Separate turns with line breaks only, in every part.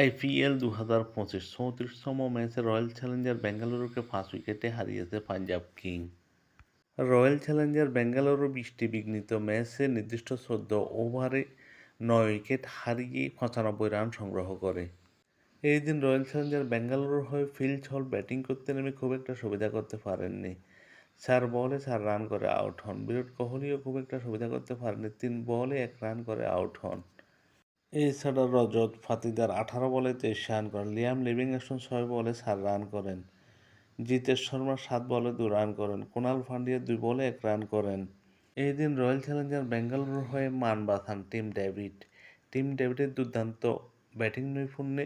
IPL দু হাজার পঁচিশ চৌত্রিশতম ম্যাচে রয়্যাল চ্যালেঞ্জার বেঙ্গালুরুকে পাঁচ উইকেটে হারিয়েছে Punjab king. Royal challenger Bengaluru বৃষ্টি বিঘ্নিত ম্যাচে নির্দিষ্ট চোদ্দ ওভারে নয় উইকেট হারিয়ে পঁচানব্বই রান সংগ্রহ করে। এই দিন রয়্যাল চ্যালেঞ্জার বেঙ্গালুরুর হয়ে ফিল্ড ছল ব্যাটিং করতে নেমে খুব একটা সুবিধা করতে পারেননি। চার বলে চার রান করে আউট হন। বিরাট কোহলিও খুব একটা সুবিধা করতে পারেননি। তিন বলে এক রান করে আউট হন। এছাড়া রজত, ফাতিদার আঠারো বলে তেইশ রান করেন। লিয়াম লিভিংস্টোন ছয় বলে চার রান করেন। জিতেশ শর্মা সাত বলে দু রান করেন। কুণাল পান্ডিয়া দুই বলে এক রান করেন। এই দিন রয়্যাল চ্যালেঞ্জার বেঙ্গালুরুর হয়ে মান বাঁধান টিম ডেভিড। টিম ডেভিডের দুর্দান্ত ব্যাটিং নৈপুণ্যে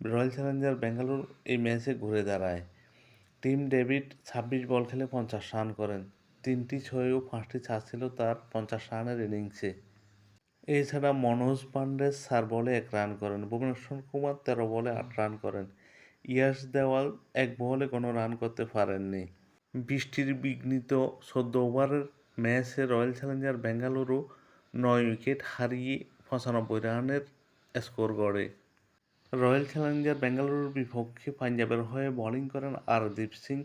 রয়্যাল চ্যালেঞ্জার বেঙ্গালুরু এই ম্যাচে ঘুরে দাঁড়ায়। টিম ডেভিড ছাব্বিশ বল খেলে পঞ্চাশ রান করেন। তিনটি ছয় ও পাঁচটি চার ছিল তার পঞ্চাশ রানের ইনিংসে। এছাড়া মনোজ পান্ডে চার বলে এক রান করেন, ভুবনেশ্বর কুমার তেরো বলে আট রান করেন। ইয়াস দেওয়াল এক বলে কোনো রান করতে পারেননি। বৃষ্টির বিঘ্নিত চোদ্দ ওভারের ম্যাচে রয়্যাল চ্যালেঞ্জার বেঙ্গালুরু নয় উইকেট হারিয়ে পঁচানব্বই রানের স্কোর গড়ে। রয়্যাল চ্যালেঞ্জার বেঙ্গালুরুর বিপক্ষে পাঞ্জাবের হয়ে বোলিং করেন আরদীপ সিং,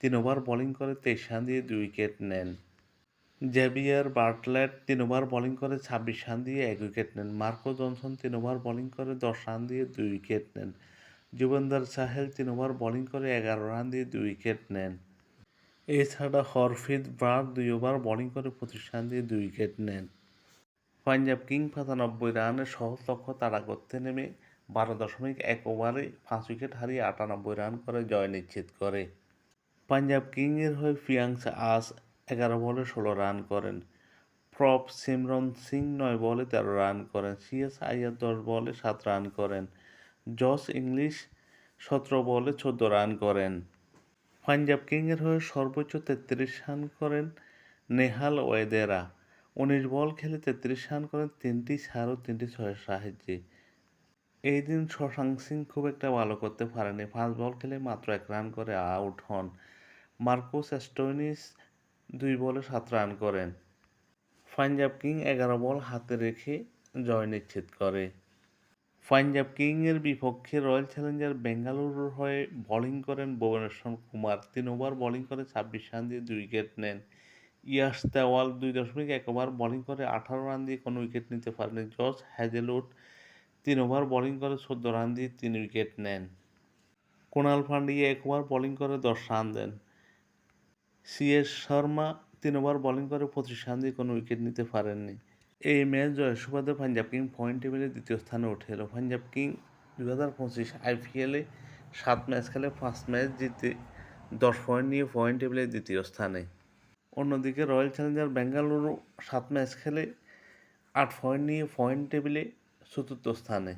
তিন ওভার বোলিং করে তেইশ রান দিয়ে দুই উইকেট নেন। জেভিয়ার বার্টলেট তিন ওভার বোলিং করে ছাব্বিশ রান দিয়ে এক উইকেট নেন। মার্কো জনসন তিন ওভার বোলিং করে দশ রান দিয়ে দুই উইকেট নেন। যুবেন্দার সাহেল তিন ওভার বোলিং করে এগারো রান দিয়ে দুই উইকেট নেন। এছাড়া হরফিদ ব্রার দুই ওভার বোলিং করে পঁচিশ রান দিয়ে দুই উইকেট নেন। পাঞ্জাব কিং পঁচানব্বই রানের সহজ লক্ষ্য তাড়া করতে নেমে বারো দশমিক এক ওভারে পাঁচ উইকেট হারিয়ে আটানব্বই রান করে জয় নিশ্চিত করে। পাঞ্জাব কিংয়ের হয়ে ফিয়াংস আস এগারো বলে ষোলো রান করেন। প্রপ সিমরন সিং নয় বলে তেরো রান করেন। সিএস আইয়ার দশ বলে সাত রান করেন। জস ইংলিশ সতেরো বলে চোদ্দ রান করেন। পাঞ্জাব কিংয়ের হয়ে সর্বোচ্চ তেত্রিশ রান করেন নেহাল ওয়েদেরা। উনিশ বল খেলে তেত্রিশ রান করেন, তিনটি চার ও তিনটি ছয়ের সাহায্যে। এই দিন শশাঙ্ক সিং খুব একটা ভালো করতে পারেনি। পাঁচ বল খেলে মাত্র এক রান করে আউট হন। মার্কোস স্টোইনিস দুই বলে সাত রান করেন। পাঞ্জাব কিং এগারো বল হাতে রেখে জয় নিশ্চিত করে। পাঞ্জাব কিংয়ের বিপক্ষে রয়্যাল চ্যালেঞ্জার বেঙ্গালুরুর হয়ে বোলিং করেন ভুবনেশ্বর কুমার। তিন ওভার বোলিং করে ছাব্বিশ রান দিয়ে দুই উইকেট নেন। ইয়াস দেওয়াল দুই দশমিক এক ওভার বোলিং করে আঠারো রান দিয়ে কোনো উইকেট নিতে পারেনি। জর্জ হ্যাজেলউড তিন ওভার বোলিং করে চোদ্দ রান দিয়ে তিন উইকেট নেন। কুণাল পান্ডিয়া এক ওভার বোলিং করে দশ রান দেন। সিএস শর্মা তিন ওভার বোলিং করে পঁচিশ রান দিয়ে কোনো উইকেট নিতে পারেননি। এই ম্যাচ জয়ের সুবাদে পাঞ্জাব কিং পয়েন্ট টেবিলে দ্বিতীয় স্থানে উঠে এলো। পাঞ্জাব কিং দু হাজার পঁচিশ আইপিএলে সাত ম্যাচ খেলে পাঁচ ম্যাচ জিতে দশ পয়েন্ট নিয়ে পয়েন্ট টেবিলে দ্বিতীয় স্থানে। অন্যদিকে রয়্যাল চ্যালেঞ্জার বেঙ্গালুরু সাত ম্যাচ খেলে আট পয়েন্ট নিয়ে পয়েন্ট টেবিলে চতুর্থ স্থানে।